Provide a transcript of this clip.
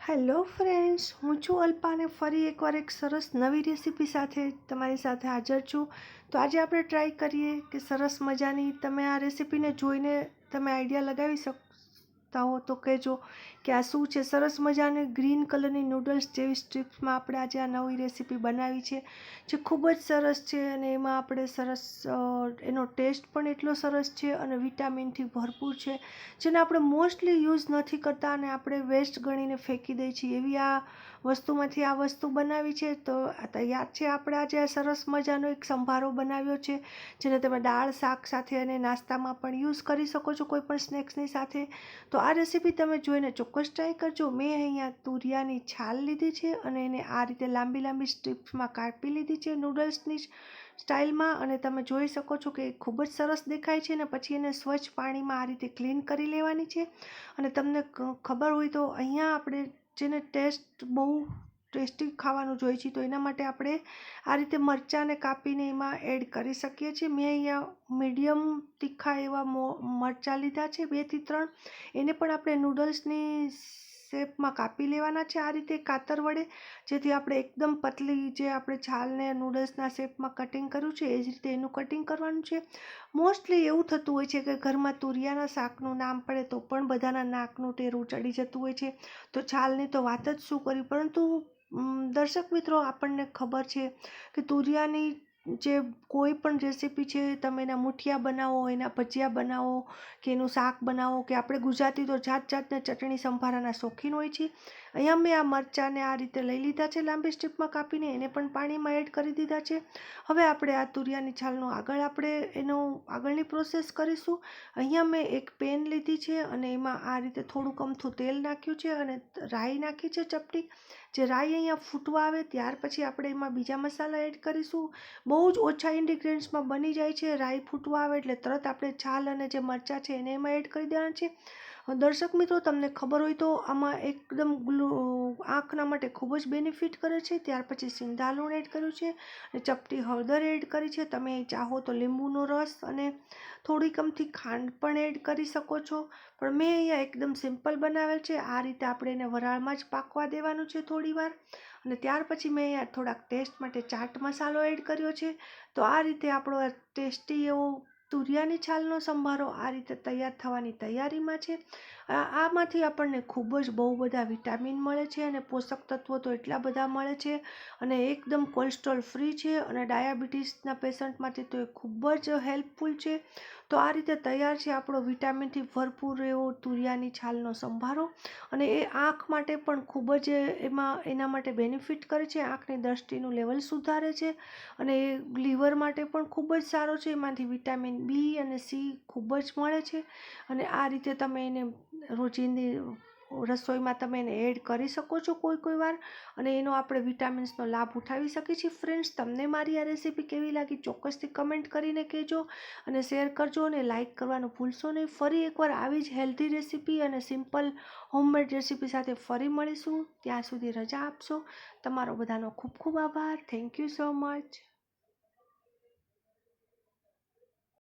Hello friends, હું છું અલ્પા અને ફરી એકવાર એક સરસ નવી રેસીપી સાથે તમારી સાથે હાજર છું. તો આજે આપણે ટ્રાય કરીએ કે સરસ મજાની તમે આ રેસીપીને જોઈને તમે આઈડિયા લગાવી શકતા હો તો કહેજો કે આ શું છે? સરસ મજાની ગ્રીન કલરની નૂડલ્સ જેવી સ્ટ્રીપ્સમાં આપણે આજે આ નવી રેસીપી બનાવી છે, જે ખૂબ જ સરસ છે અને એમાં આપણે સરસ એનો ટેસ્ટ પણ એટલો સરસ છે અને વિટામિનથી ભરપૂર છે, જેને આપણે મોસ્ટલી યુઝ નથી કરતા અને આપણે વેસ્ટ ગણીને ફેંકી દઈએ છીએ. એવી આ વસ્તુમાંથી આ વસ્તુ બનાવી છે તો તૈયાર છે આપણે આજે સરસ મજાનો એક સંભારો બનાવ્યો છે, જેને તમે દાળ, શાક સાથે અને નાસ્તામાં પણ યુઝ કરી શકો છો કોઈ પણ સ્નેક્સની સાથે. તો આ રેસીપી તમે જોઈને ચોક્કસ ટ્રાય કરજો. મેં અહીંયા તુરિયાની છાલ લીધી છે અને એને આ રીતે લાંબી લાંબી સ્ટ્રીપ્સમાં કાપી લીધી છે નૂડલ્સની સ્ટાઇલમાં અને તમે જોઈ શકો છો કે ખૂબ જ સરસ દેખાય છે અને પછી એને સ્વચ્છ પાણીમાં આ રીતે ક્લીન કરી લેવાની છે. અને તમને ખબર હોય તો અહીંયા આપણે જેને ટેસ્ટ બહુ ટેસ્ટી ખાવાનું જોઈએ છે તો એના માટે આપણે આ રીતે મરચાંને કાપીને એમાં એડ કરી શકીએ છીએ. મેં અહીંયા મીડિયમ તીખા એવા મરચાં લીધા છે બેથી ત્રણ. એને પણ આપણે નૂડલ્સની શેપમાં કાપી લેવાના છે. આ રીતે કાતર વડે, જેથી આપણે એકદમ પતલી જે આપણે છાલને નૂડલ્સના શેપમાં કટિંગ કર્યું છે, એ જ રીતે એનું કટિંગ કરવાનું છે. મોસ્ટલી એવું થતું હોય છે કે ઘરમાં તુરિયાના શાકનું નામ પડે, તો પણ બધાના નાકનું ટેરું ચડી જતું હોય છે. તો છાલની તો વાત જ શું કરી, પરંતુ દર્શક મિત્રો, આપણને ખબર છે કે તુરિયાની જે કોઈ પણ રેસીપી છે, તમે એના મુઠિયા બનાવો, એના ભજીયા બનાવો, કે એનું શાક બનાવો, કે આપણે ગુજરાતી તો જાત જાતના ચટણી સંભારાના શોખીન હોય છે અહીંયા મેં આ મરચાંને આ રીતે લઈ લીધા છે, લાંબી સ્ટ્રીપમાં કાપીને એને પણ પાણીમાં એડ કરી દીધા છે. હવે આપણે આ તુરિયાની છાલનો આગળ આપણે એનો આગળની પ્રોસેસ કરીશું. અહીંયા મેં એક પેન લીધી છે અને એમાં આ રીતે થોડુંક અમથું તેલ નાખ્યું છે અને રાઈ નાખી છે ચપટી. જે રાઈ અહીંયા ફૂટવા આવે ત્યાર પછી આપણે એમાં બીજા મસાલા એડ કરીશું. બહુ જ ઓછા ઇન્ગ્રીડિયન્ટ્સમાં બની જાય છે, રાઈ ફૂટવા આવે એટલે તરત આપણે છાલ અને જે મરચાં છે એને એમાં એડ કરી દેવાના છે. દર્શક મિત્રો, તમને ખબર હોય તો આમાં એકદમ ગ્લુ, આંખના માટે ખૂબ જ બેનિફિટ કરે છે. ત્યાર પછી સિંધાલુણ એડ કર્યું છે અને ચપટી હળદર એડ કરી છે. તમે ચાહો તો લીંબુનો રસ અને થોડીક અમથી ખાંડ પણ એડ કરી શકો છો. પણ મેં અહીંયા એકદમ સિમ્પલ બનાવેલ છે. આ રીતે આપણે એને વરાળમાં જ પાકવા દેવાનું છે થોડી વાર અને ત્યાર પછી મેં અહીંયા થોડાક ટેસ્ટ માટે ચાટ મસાલો એડ કર્યો છે. તો આ રીતે આપણો ટેસ્ટી એવો તુરિયાની છાલનો સંભારો આ રીતે તૈયાર થવાની તૈયારીમાં છે. આમાંથી આપણને ખૂબ જ બહુ બધા વિટામિન મળે છે અને પોષક તત્વો તો એટલા બધા મળે છે અને એકદમ કોલેસ્ટ્રોલ ફ્રી છે અને ડાયાબિટીસના પેશન્ટ માટે તો એ ખૂબ જ હેલ્પફુલ છે. તો આ રીતે તૈયાર છે આપણો વિટામિનથી ભરપૂર એવો તુરિયાની છાલનો સંભારો અને એ આંખ માટે પણ ખૂબ જ એમાં, એના માટે બેનિફિટ કરે છે. આંખની દ્રષ્ટિનું લેવલ સુધારે છે અને એ લીવર માટે પણ ખૂબ જ સારો છે. એમાંથી વિટામિન બી અને સી ખૂબ જ મળે છે અને આ રીતે તમે એને રોજિંદી રસોઈમાં તમે એને એડ કરી શકો છો કોઈ કોઈ વાર અને એનો આપણે વિટામિન્સનો લાભ ઉઠાવી શકીએ છીએ. ફ્રેન્ડ્સ, તમને મારી આ રેસીપી કેવી લાગી ચોક્કસથી કમેન્ટ કરીને કહેજો અને શેર કરજો અને લાઇક કરવાનું ભૂલશો નહીં. ફરી એકવાર આવી જ હેલ્ધી રેસીપી અને સિમ્પલ હોમમેડ રેસીપી સાથે ફરી મળીશું. ત્યાં સુધી રજા આપશો. તમારો બધાનો ખૂબ ખૂબ આભાર. Thank you so much.